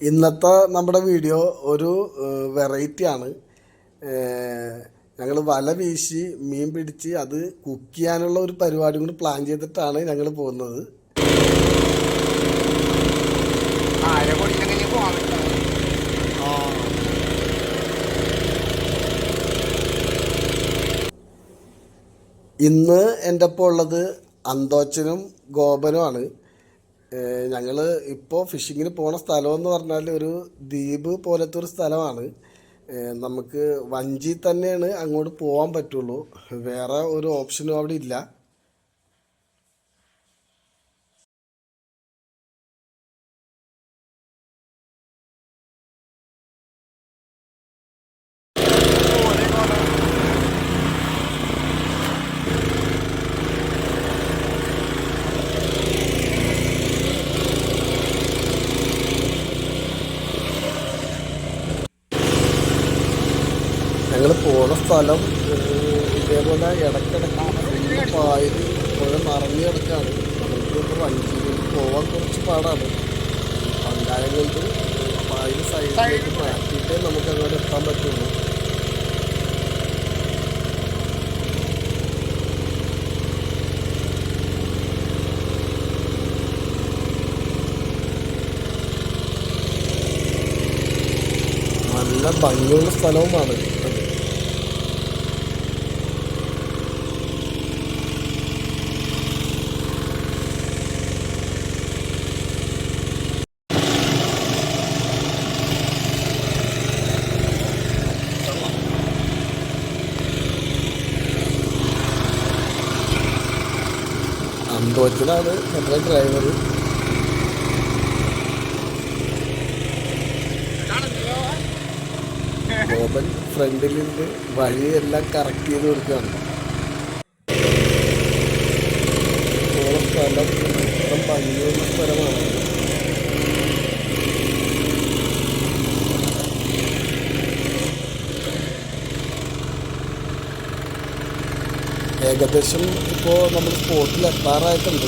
ഇന്നത്തെ നമ്മുടെ വീഡിയോ ഒരു വെറൈറ്റി ആണ്. ഞങ്ങൾ വല വീശി മീൻ പിടിച്ച് അത് കുക്ക് ചെയ്യാനുള്ള ഒരു പരിപാടി കൂടി പ്ലാൻ ചെയ്തിട്ടാണ് ഞങ്ങൾ പോകുന്നത്. ഇന്ന് എന്റെ ഒപ്പം ഉള്ളത് അന്തോച്ചനും ഗോപനുമാണ് ഞങ്ങൾ ഇപ്പോൾ ഫിഷിങ്ങിന് പോണ സ്ഥലമെന്ന് പറഞ്ഞാൽ ഒരു ദ്വീപ് പോലത്തെ ഒരു സ്ഥലമാണ്. നമുക്ക് വഞ്ചി തന്നെയാണ് അങ്ങോട്ട് പോകാൻ പറ്റുള്ളൂ. വേറെ ഒരു ഓപ്ഷനും അവിടെ ഇല്ല ഞങ്ങൾ പോണ സ്ഥലം. ഇതേപോലെ ഇടയ്ക്കിടയ്ക്ക് പായൽ പുഴ നിറഞ്ഞു കിടക്കാണ്. നമുക്ക് വഞ്ചിയിലേക്ക് പോകാൻ കുറച്ച് പാടാണ്. പങ്കായം കൊണ്ട് സൈഡിലേക്ക് മാറ്റിയിട്ടേ നമുക്ക് അങ്ങോട്ട് എത്താൻ പറ്റുള്ളൂ. നല്ല ഭംഗിയുള്ള സ്ഥലവുമാണ് അന്തോച്ചനാണ് നമ്മുടെ ഡ്രൈവർ ഗോപൻ ഫ്രണ്ടിൽ നിന്ന് വഴിയെല്ലാം കറക്റ്റ് ചെയ്ത് കൊടുക്കുകയാണ്. സ്ഥലം ഭംഗിയുള്ള സ്ഥലമാണ്. ഏകദേശം ഇപ്പോൾ നമ്മൾ സ്പോട്ടിൽ എത്താറായിട്ടുണ്ട്.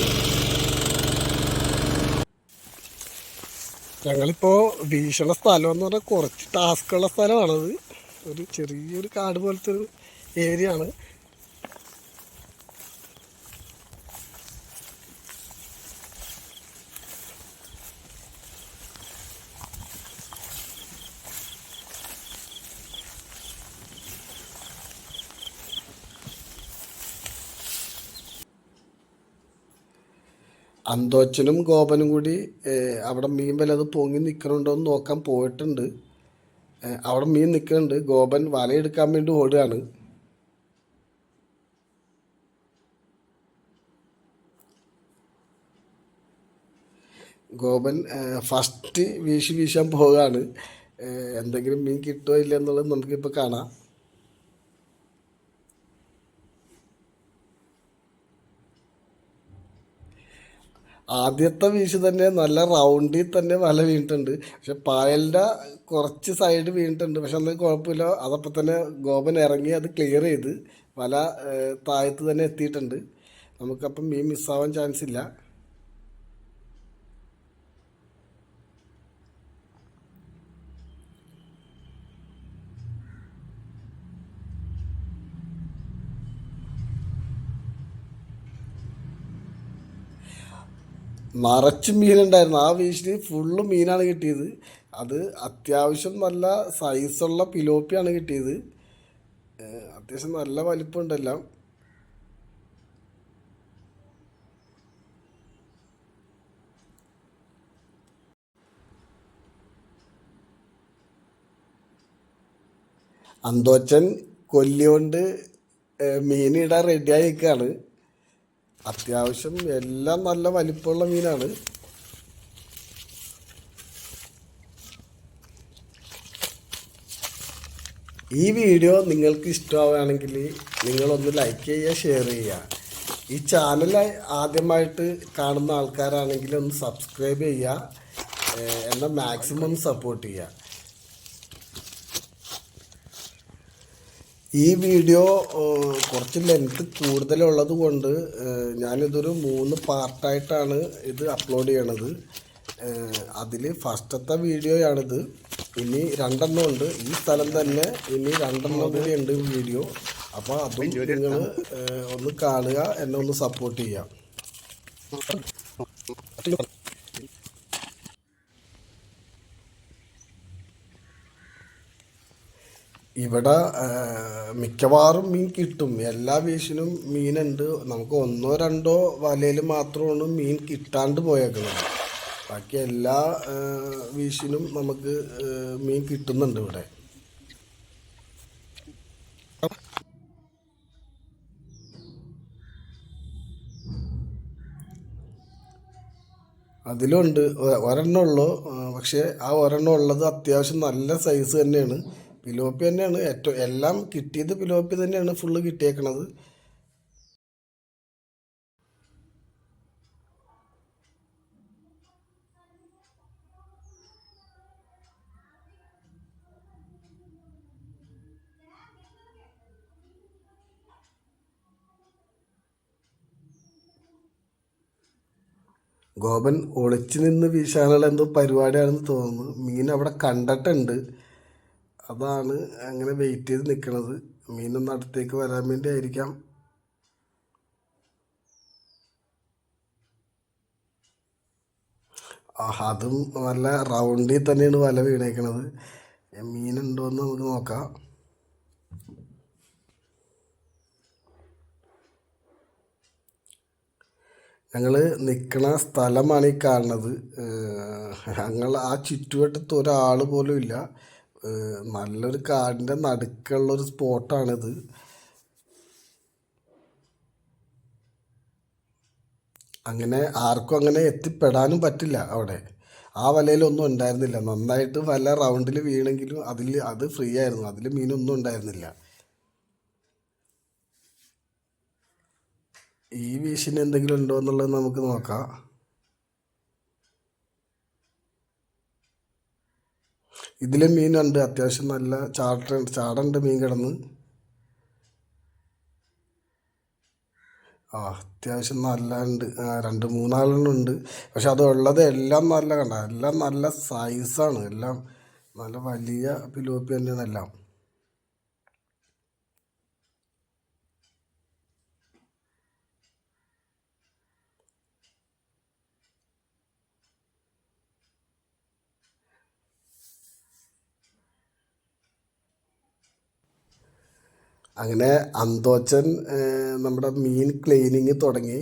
ഞങ്ങളിപ്പോൾ വീശുള്ള സ്ഥലം എന്ന് പറഞ്ഞാൽ കുറച്ച് ടാസ്ക്കുള്ള സ്ഥലമാണത്. ഒരു ചെറിയൊരു കാട് പോലത്തെ ഒരു ഏരിയ ആണ് അന്തോച്ചനും ഗോപനും കൂടി അവിടെ മീൻ വല്ലതും പൊങ്ങി നിൽക്കണുണ്ടോ എന്ന് നോക്കാൻ പോയിട്ടുണ്ട്. അവിടെ മീൻ നിൽക്കുന്നുണ്ട് ഗോപൻ വലയെടുക്കാൻ വേണ്ടി ഓടുകയാണ്. ഗോപൻ ഫസ്റ്റ് വീശി വീശാൻ പോവുകയാണ്. എന്തെങ്കിലും മീൻ കിട്ടുമോ ഇല്ല എന്നുള്ളത് നമുക്കിപ്പോൾ കാണാം. ആദ്യത്തെ വീശ് തന്നെ നല്ല റൗണ്ടിൽ തന്നെ വല വീണിട്ടുണ്ട്. പക്ഷെ പായലിന്റെ കുറച്ച് സൈഡ് വീണിട്ടുണ്ട്. പക്ഷെ അന്ന് കുഴപ്പമില്ല. അതപ്പം തന്നെ ഗോപൻ ഇറങ്ങി അത് ക്ലിയർ ചെയ്ത് വല താഴത്ത് തന്നെ എത്തിയിട്ടുണ്ട്. നമുക്കപ്പം മീൻ മിസ്സാവാൻ ചാൻസ് ഇല്ല. നിറച്ച് മീനുണ്ടായിരുന്നു. ആ വീശിൽ ഫുള്ള് മീനാണ് കിട്ടിയത്. അത് അത്യാവശ്യം നല്ല സൈസുള്ള പിലോപ്പിയാണ് കിട്ടിയത്. അത്യാവശ്യം നല്ല വലിപ്പമുണ്ടെല്ലാം. അന്തോച്ചൻ കൊല്ലിയോണ്ട് മീനിടാൻ റെഡിയായി നിൽക്കുകയാണ് അത്യാവശ്യം എല്ലാം നല്ല വലിപ്പമുള്ള മീനാണ്. ഈ വീഡിയോ നിങ്ങൾക്ക് ഇഷ്ടമാവുകയാണെങ്കിൽ നിങ്ങളൊന്ന് ലൈക്ക് ചെയ്യുക ഷെയർ ചെയ്യുക. ഈ ചാനൽ ആദ്യമായിട്ട് കാണുന്ന ആൾക്കാരാണെങ്കിൽ ഒന്ന് സബ്സ്ക്രൈബ് ചെയ്യുക എന്നെ മാക്സിമം സപ്പോർട്ട് ചെയ്യുക. ഈ വീഡിയോ കുറച്ച് ലെങ്ത് കൂടുതലുള്ളത് കൊണ്ട് ഞാനിതൊരു മൂന്ന് പാർട്ടായിട്ടാണ് ഇത് അപ്ലോഡ് ചെയ്യണത്. അതിൽ ഫസ്റ്റത്തെ വീഡിയോയാണിത്. ഇനി രണ്ടെണ്ണം ഉണ്ട്. ഈ സ്ഥലം തന്നെ ഇനി രണ്ടെണ്ണം കൂടി ഉണ്ട് വീഡിയോ. അപ്പോൾ അതും നിങ്ങൾ ഒന്ന് കാണുക എന്നെ ഒന്ന് സപ്പോർട്ട് ചെയ്യാം. ഇവിടെ മിക്കവാറും മീൻ കിട്ടും. എല്ലാ വീശിനും മീനുണ്ട്. നമുക്ക് ഒന്നോ രണ്ടോ വലയിൽ മാത്രമാണ് മീൻ കിട്ടാണ്ട് പോയേക്കുന്നത്. ബാക്കി എല്ലാ വീശിനും നമുക്ക് മീൻ കിട്ടുന്നുണ്ട് ഇവിടെ. അതിലുണ്ട്. ഒ- ഒരെണ്ണം ഉള്ളൂ. ആ, പക്ഷേ ആ ഒരെണ്ണം ഉള്ളത് അത്യാവശ്യം നല്ല സൈസ് തന്നെയാണ്. പിലോപ്പി തന്നെയാണ്. ഏറ്റവും എല്ലാം കിട്ടിയത് പിലോപ്പി തന്നെയാണ് ഫുള്ള് കിട്ടിയേക്കണത്. ഗോപൻ ഒളിച്ചു നിന്ന് വീശാനുള്ള എന്തോ പരിപാടിയാണെന്ന് തോന്നുന്നു. മീൻ അവിടെ കണ്ടിട്ടുണ്ട്. അതാണ് അങ്ങനെ വെയിറ്റ് ചെയ്ത് നിൽക്കണത് മീനൊന്ന് അടുത്തേക്ക് വരാൻ വേണ്ടി ആയിരിക്കാം. അതും നല്ല റൗണ്ടിൽ തന്നെയാണ് വല വീണേക്കണത്. മീനുണ്ടോ എന്ന് നമുക്ക് നോക്കാം. ഞങ്ങൾ നിൽക്കണ സ്ഥലമാണ് ഈ കാണുന്നത്. ഞങ്ങൾ ആ ചുറ്റുവട്ടത്ത് ഒരാൾ പോലും ഇല്ല. നല്ലൊരു കാടിന്റെ നടുക്കുള്ളൊരു സ്പോട്ടാണിത്. അങ്ങനെ ആർക്കും അങ്ങനെ എത്തിപ്പെടാനും പറ്റില്ല അവിടെ. ആ വലയിലൊന്നും ഉണ്ടായിരുന്നില്ല. നന്നായിട്ട് വല റൗണ്ടിൽ വീണെങ്കിലും അതിൽ അത് ഫ്രീ ആയിരുന്നു. അതിൽ മീനൊന്നും ഉണ്ടായിരുന്നില്ല. ഈ വീശിന് എന്തെങ്കിലും ഉണ്ടോ എന്നുള്ളത് നമുക്ക് നോക്കാം. ഇതിലും മീനുണ്ട്. അത്യാവശ്യം നല്ല ചാട്ട ചാടുണ്ട് മീൻ കിടന്ന്. ആ അത്യാവശ്യം നല്ല ഉണ്ട് രണ്ട് മൂന്നാലെണ്ണം ഉണ്ട്. പക്ഷെ അത് ഉള്ളത് എല്ലാം നല്ല കണ്ട എല്ലാം നല്ല സൈസാണ് എല്ലാം നല്ല വലിയ പിലോപ്പി തന്നെയാണ് എല്ലാം അങ്ങനെ അന്തോച്ചൻ നമ്മുടെ മീൻ ക്ലീനിങ് തുടങ്ങി.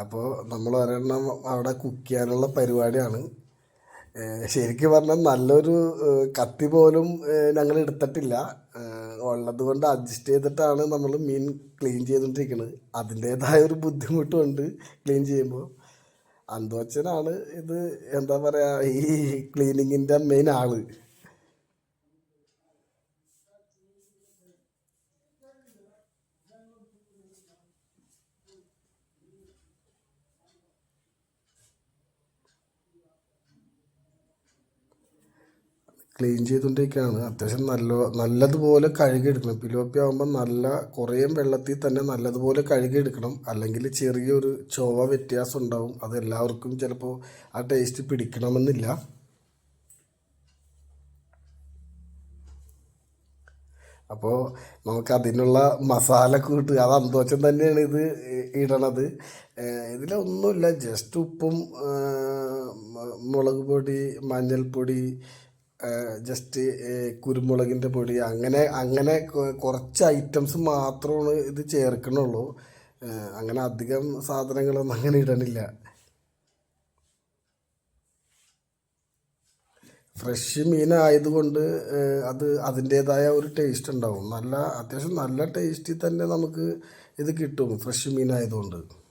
അപ്പോൾ നമ്മൾ ഒരെണ്ണം അവിടെ കുക്ക് ചെയ്യാനുള്ള പരിപാടിയാണ്. ശരിക്കും പറഞ്ഞാൽ നല്ലൊരു കത്തി പോലും ഞങ്ങൾ എടുത്തിട്ടില്ല. ഉള്ളത് കൊണ്ട് അഡ്ജസ്റ്റ് ചെയ്തിട്ടാണ് നമ്മൾ മീൻ ക്ലീൻ ചെയ്തുകൊണ്ടിരിക്കുന്നത് അതിന്റേതായ ഒരു ബുദ്ധിമുട്ടുണ്ട് ക്ലീൻ ചെയ്യുമ്പോൾ അന്തോച്ചനാണ് ഇത് എന്താ പറയുക ഈ ക്ലീനിങ്ങിന്റെ മെയിൻ ആൾ. ക്ലീൻ ചെയ്തുകൊണ്ടിരിക്കുകയാണ് അത്യാവശ്യം നല്ല നല്ലതുപോലെ കഴുകിയെടുക്കണം. പിലോപ്പി ആകുമ്പോൾ നല്ല കുറേ വെള്ളത്തിൽ തന്നെ നല്ലതുപോലെ കഴുകിയെടുക്കണം. അല്ലെങ്കിൽ ചെറിയൊരു ചൊവ വ്യത്യാസം ഉണ്ടാവും. അത് എല്ലാവർക്കും ചിലപ്പോൾ ആ ടേസ്റ്റ് പിടിക്കണമെന്നില്ല. അപ്പോൾ നമുക്ക് അതിനുള്ള മസാല കൂട്ട് അത് അന്തോച്ചം തന്നെയാണ് ഇത് ഇടണത്. ഇതിലൊന്നുമില്ല. ജസ്റ്റ് ഉപ്പും മുളക് പൊടി മഞ്ഞൾപ്പൊടി ജസ്റ്റ് കുരുമുളകിന്റെ പൊടി അങ്ങനെ അങ്ങനെ കുറച്ച് ഐറ്റംസ് മാത്രമാണ് ഇത് ചേർക്കണുള്ളൂ. അങ്ങനെ അധികം സാധനങ്ങളൊന്നും അങ്ങനെ ഇടണില്ല. ഫ്രഷ് മീനായതുകൊണ്ട് അത് അതിന്റേതായ ഒരു ടേസ്റ്റ് ഉണ്ടാവും. നല്ല അത്യാവശ്യം നല്ല ടേസ്റ്റിൽ തന്നെ നമുക്ക് ഇത് കിട്ടും ഫ്രഷ് മീനായതുകൊണ്ട്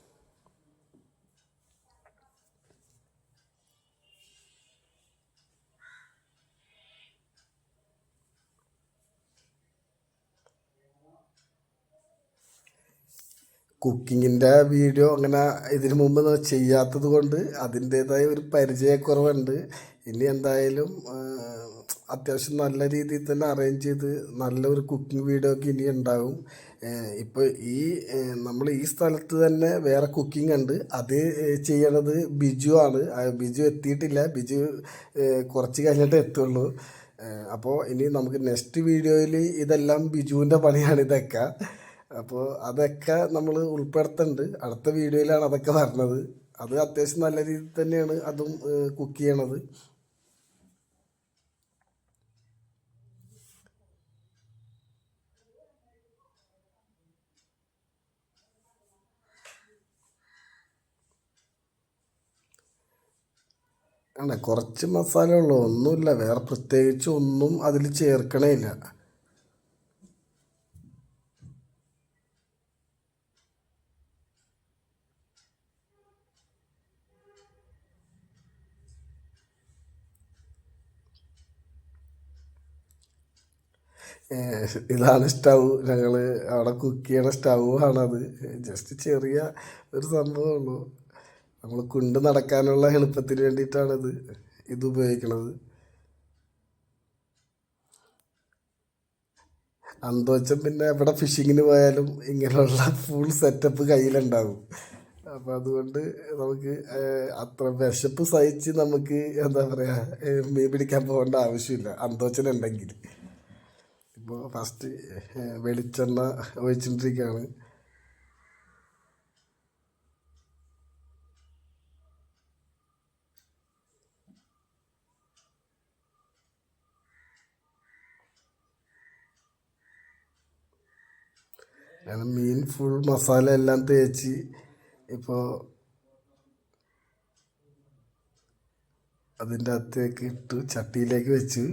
കുക്കിങ്ങിന്റെ വീഡിയോ അങ്ങനെ ഇതിനു മുമ്പ് ചെയ്യാത്തത് കൊണ്ട് അതിന്റേതായ ഒരു പരിചയക്കുറവുണ്ട്. ഇനി എന്തായാലും അത്യാവശ്യം നല്ല രീതിയിൽ തന്നെ അറേഞ്ച് ചെയ്ത് നല്ലൊരു കുക്കിംഗ് വീഡിയോ ഒക്കെ ഇനി ഉണ്ടാകും ഇപ്പോൾ ഈ നമ്മൾ ഈ സ്ഥലത്ത് തന്നെ വേറെ കുക്കിംഗ് ഉണ്ട്. അത് ചെയ്യണത് ബിജു ആണ്. ബിജു എത്തിയിട്ടില്ല. ബിജു കുറച്ച് കഴിഞ്ഞിട്ട് എത്തുള്ളൂ. അപ്പോൾ ഇനി നമുക്ക് നെക്സ്റ്റ് വീഡിയോയിൽ ഇതെല്ലാം ബിജുവിന്റെ പണിയാണ് ഇതൊക്കെ. അപ്പോൾ അതൊക്കെ നമ്മൾ ഉൾപ്പെടുത്തുന്നുണ്ട് അടുത്ത വീഡിയോയിലാണ് അതൊക്കെ വരുന്നത് അത് അത്യാവശ്യം നല്ല രീതിയിൽ തന്നെയാണ് അതും കുക്ക് ചെയ്യണത്. കുറച്ച് മസാല ഉള്ളൂ ഒന്നുമില്ല. വേറെ പ്രത്യേകിച്ച് ഒന്നും അതിൽ ചേർക്കണേ ഇല്ല ഇതാണ് സ്റ്റൗ. ഞങ്ങൾ അവിടെ കുക്ക് ചെയ്യണ സ്റ്റൗ ആണത്. ജസ്റ്റ് ചെറിയ ഒരു സംഭവമുള്ളൂ നമ്മൾ കുണ്ട് നടക്കാനുള്ള എളുപ്പത്തിന് വേണ്ടിയിട്ടാണിത് ഇത് ഉപയോഗിക്കണത്. അന്തോച്ചം പിന്നെ എവിടെ ഫിഷിങ്ങിന് പോയാലും ഇങ്ങനെയുള്ള ഫുൾ സെറ്റപ്പ് കയ്യിലുണ്ടാകും അപ്പം അതുകൊണ്ട് നമുക്ക് അത്ര വിശപ്പ് സഹിച്ച് നമുക്ക് എന്താ പറയുക മീൻ പിടിക്കാൻ പോകേണ്ട ആവശ്യമില്ല. അന്തോച്ചനുണ്ടെങ്കിൽ ഇപ്പോൾ ഫസ്റ്റ് വെളിച്ചെണ്ണ ഒഴിച്ചിട്ടിരിക്കുകയാണ് മീൻ ഫുൾ മസാല എല്ലാം തേച്ച് ഇപ്പോൾ അതിന്റെ അകത്തേക്ക് ഇട്ട് ചട്ടിയിലേക്ക് വെച്ച്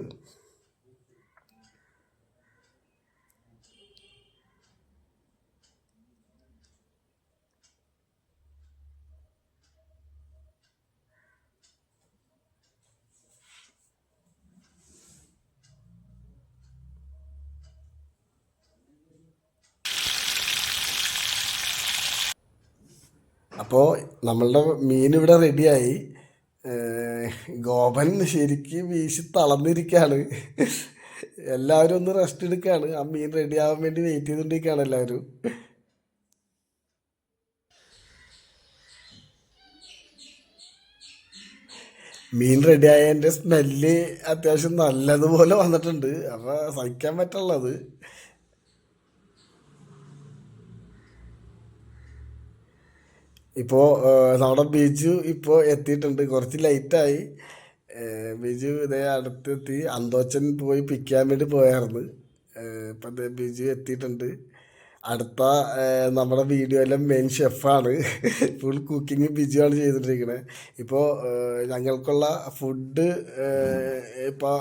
അപ്പോൾ നമ്മളുടെ മീൻ ഇവിടെ റെഡിയായി ഗോപൻ ശരിക്കും വീശി തളർന്നിരിക്കുകയാണ് എല്ലാവരും ഒന്ന് റെസ്റ്റ് എടുക്കുകയാണ് ആ മീൻ റെഡി ആവാൻ വേണ്ടി വെയിറ്റ് ചെയ്തുകൊണ്ടിരിക്കുകയാണ് എല്ലാവരും. മീൻ റെഡി ആയതിന്റെ സ്മെല്ല് അത്യാവശ്യം നല്ലതുപോലെ വന്നിട്ടുണ്ട്. അപ്പോൾ സഹിക്കാൻ പറ്റുള്ളത് ഇപ്പോൾ നമ്മുടെ ബിജു ഇപ്പോൾ എത്തിയിട്ടുണ്ട്. കുറച്ച് ലേറ്റായി ബിജു ഇതേ അടുത്തെത്തി. അന്തോച്ചൻ പോയി പിക്ക് ചെയ്യാൻ വേണ്ടി പോയായിരുന്നു ഇപ്പം ബിജു എത്തിയിട്ടുണ്ട്. അടുത്ത നമ്മുടെ വീഡിയോയിലെ മെയിൻ ഷെഫാണ് ഫുൾ കുക്കിംഗ് ബിജിയാണ് ചെയ്തിട്ടിരിക്കുന്നത് ഇപ്പോൾ ഞങ്ങൾക്കുള്ള ഫുഡ് ഇപ്പോൾ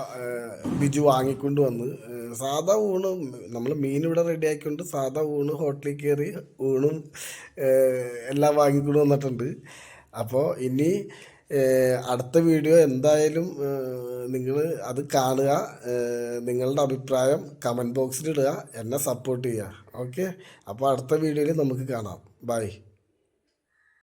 ബിജു വാങ്ങിക്കൊണ്ട് വന്ന് സാധാ ഊണ് നമ്മൾ മീൻ ഇവിടെ റെഡി ആക്കിക്കൊണ്ട് സാധാ ഊണ് ഹോട്ടലിൽ കയറി ഊണും എല്ലാം വാങ്ങിക്കൊണ്ട് വന്നിട്ടുണ്ട്. അപ്പോൾ ഇനി അടുത്ത വീഡിയോ എന്തായാലും നിങ്ങൾ അത് കാണുക. നിങ്ങളുടെ അഭിപ്രായം കമന്റ് ബോക്സിൽ ഇടുക. എന്നെ സപ്പോർട്ട് ചെയ്യുക. ഓക്കെ അപ്പോൾ അടുത്ത വീഡിയോയിൽ നമുക്ക് കാണാം. ബൈ